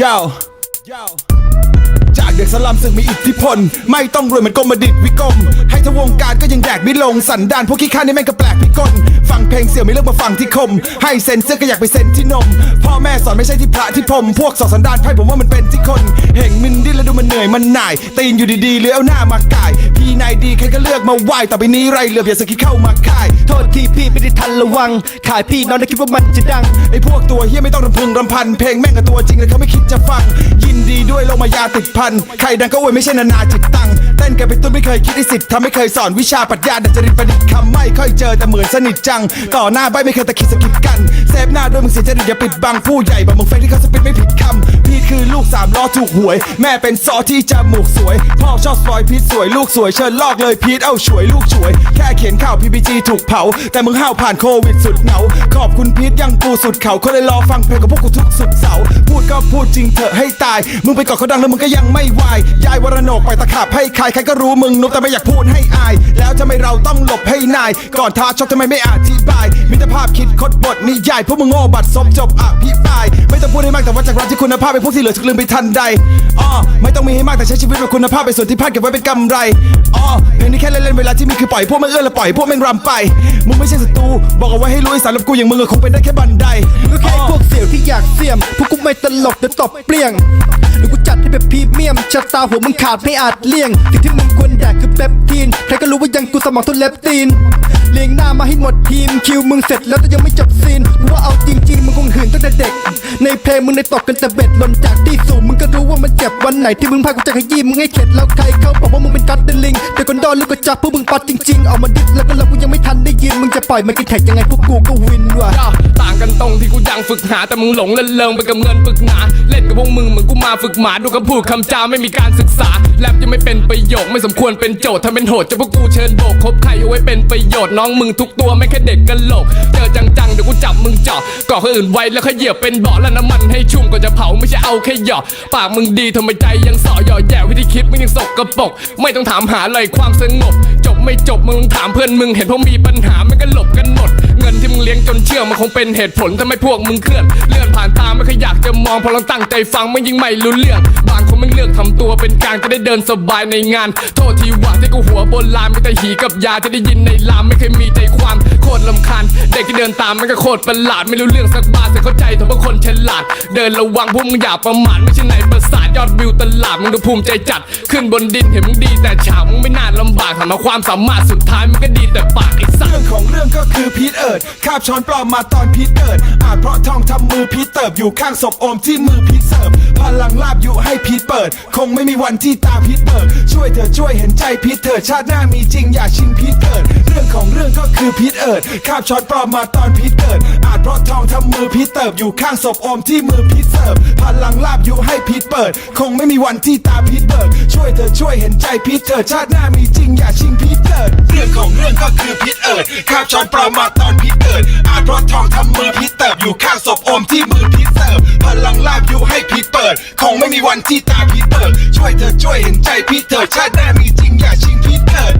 Yo จากเด็กสลัมซึ่งมีอิทธิพล ไม่ต้องรวยเหมือนกรมดิตวิกรมให้ทวงการก็ยังแดกไม่ลง สันดานพวกขี้ข้านี่แม่งก็แปลกพิกลฟังเพลงเสี่ยวไม่เลือกมาฟังที่คม ให้เซ็นเสื้อก็อยากไปเซ็นที่นม พ่อแม่สอนไม่ใช่ที่พระที่พรมพวกสอนสันดานไพ่ผมว่ามันเป็นที่คน เห่งมินดิ้นแล้วดูมันเหนื่อยมันหน่าย ตีนอยู่ดีๆเลี้ยวหน้ามากาย พี่นายดีใครก็เลือกมาไหวต่อไปนี้ไรเหลือบอย่าสกิดเข้ามาค่าย โทษทีพี่ไม่ได้ทันระวัง ขายพี่น้องได้คิดว่ามันจะดังไอพวกตัวเฮียไม่ต้องรำพึงรำพัน เพลงแม่งกับตัวจริงเลยเขาไม่คิดจะฟัง ยินดีด้วยลงมายาติดพัน ใครดังก็อวยไม่ใช่นานาจิตตังเต้นกันไปตุ้นไม่เคยคิดไอสิทธิ์ทำไม่เคยสอนวิชาปรัชญาดัจจริตประดิษฐ์คำไม่ค่อยเจอแต่เหมือนสนิทจังก่อหน้าใบไม่เคยตะคิดสะกิดกันเซฟ ด้วยมึงเสียจริตอย่าปิดบังผู้ใหญ่บอกมึงเฟซที่เขาสปิดไม่ผิดคำพี่คือลูกสามล้อถูกหวย แม่เป็นซอที่จมูกสวย พ่อชอบสปอยพีทสวยลูกสวยเชิญลอกเลยพีทเอ้าช่วยลูกช่วย แค่เขียนข่าว PPG ถูกเผา แต่มึงห้าวผ่านโควิดสุดเหงา ขอบคุณพีทยังกูสุดเขาคนเลยรอฟังเพลงกับพวกกูทุกสุดเสาพูดก็พูดจริงเถอะให้ตาย มึงไปกอดเขาดังแล้วมึงก็ยังไม่วายยายวรโนกไปตะขาบให้ใครใครก็รู้มึงนุบแต่ไม่อยากพูดให้อาย แล้วทำไมเราต้องหลบให้นาย ก่อนท้าชอบทำไมไม่อธิบายมิตรภาพคิดคดบทนิยายพวกมึงโง่บัดซบจบอภิปราย พูดให้มากแต่ว่าจากรักที่คุณภาพไปพวกที่เหลือถูกลืมไปทันใดอ้อไม่ต้องมีให้มากแต่ใช้ชีวิตแบบคุณภาพไปส่วนที่พลาดเก็บไว้เป็นกำไรอ้อเพลงนี้แค่เล่นๆเวลาที่มีคือปล่อยพวกมึงเอื้อและปล่อยพวกแม่งรำไป มึงไม่ใช่ศัตรูบอกเอาไว้ให้รู้ไอ้สารลบกูอย่างมึงอะคงเป็นได้แค่บันไดก็แค่พวกเสี่ยวที่อยากเสี่ยมพวกกูไม่ตลกเดี๋ยวตบเปลี่ยงเดี๋ยวกูจัดให้แบบพรีเมียมชะตาหัวมึงขาดไม่อาจเลี่ยงสิ่งที่มึงควรแดกคือเปปทีนใครก็รู้ว่ายังกูสมองทุนเล็บตีนเลียงหน้ามาให้หมดทีมคิวมึงเสร็จแล้วแต่ยังไม่จบซีนกูว่าเอาจริง ๆ มึงคงหื่นตั้งแต่เด็กในเพลงมึงได้ตกกันแต่เบ็ดหล่นจากที่สูงมึงก็รู้ว่ามันเจ็บวันไหนที่มึงพากูจะขยี้มึงให้เข็ดแล้วใครเขาบอกว่ามึงเป็นกัดเดลิงแต่คนดอนลูกกระจับพวกมึงปัดจริงๆเอามาดิสแล้วก็เรากูยังไม่ทันได้ยินมึงจะปล่อยมันกินแท็กยังไงพวกกูก็วินว่ะ กันตรงที่กูยังฝึกหาแต่มึงหลงเล่นเลิงไปกับเงินฝึกหนาเล่นกับพวกมึงเหมือนกูมาฝึกหมาดูคำพูดคำจาไม่มีการศึกษาแลบยังไม่เป็นประโยคไม่สมควรเป็นโจทย์ถ้าเป็นโหดจะพวกกูเชิญโบกคบใครเอาไว้เป็นประโยชน์น้องมึงทุกตัวไม่แค่เด็กกันโหลกเจอจังๆเดี๋ยวกูจับมึงเจาะก่อคนอื่นไว้แล้วขยเหยียบเป็นเบาะแล้วน้ำมันให้ชุ่มก่อนจะเผาไม่ใช่เอาแค่หยอกปากมึงดีทำไมใจยังส่อหย่อแย่วิธีคิดมึงยังสกกระปก ไม่ต้องถามหาเลยความสงบ จบไม่จบมึงถามเพื่อนมึงเห็นพวกมีปัญหามันก็หลบกันหมด ชื่องมันคงเป็นเหตุผลทำให้พวกมึงเคลื่อนเลื่อนผ่านตาไม่เคยอยากจะมองพอลองตั้งใจฟังมันยิ่งไม่รู้เรื่องบางคนไม่เลือกทำตัวเป็น จะได้เดินสบายในงาน โทษทีว่าที่กูหัวโบราณมีแต่หีกับยาจะได้ยินในลามไม่เคยมีใจความโคตรลำคาญเด็กที่เดินตามมันก็โคตรประหลาดไม่รู้เรื่องสักบาทแต่เข้าใจแต่ว่าคนฉลาด เดินระวังพวกมึงอย่าประมาทไม่ใช่ไหนประสาทยอดวิวตลาดมึงก็ภูมิใจจัด ขึ้นบนดินเห็นมึงดีแต่ฉากมึงไม่น่าลำบากถามมาความสามารถสุดท้ายมันก็ดีแต่ปากไอ้สัสเรื่องของเรื่องก็คือพีทเอิร์ดคาบช้อนปลอมมาตอนพีทเกิร์ดอาจเพราะทองทำมือพีทเติบอยู่ข้างศพโอมที่มือพีทเสิร์ฟ ลังลาบอยู่ให้พีทเปิด คงไม่มีวันที่ตาพีทเปิด ช่วยเธอช่วยเห็นใจพีทเถิดชาติหน้ามีจริงอย่าชิงพีทเกิด เรื่องของเรื่องก็คือพีทเอิร์ดคาบช้อนปลอมมาตอนพีทเกิด อาจเพราะทองทำมือพีทเติบอยู่ข้างศพอมที่มือพีทเสิร์ฟพลังลาบอยู่ให้พีทเปิด คงไม่มีวันที่ตาพีทเปิด ช่วยเธอช่วยเห็นใจพีทเถิดชาติหน้ามีจริงอย่าชิงพีทเกิด เรื่องของเรื่องก็คือพีทเอิร์ดคาบช้อนปลอมมาตอนพีทเกิด อาจเพราะทองทำมือพีทเติบอยู่ข้างศพอมที่มือี่เปิด คงไม่มีวันที่ตาพี่เปิด ช่วยเธอช่วยเห็นใจพี่เธอชาติหน้ามีจริงอย่าชิงพี่เถิด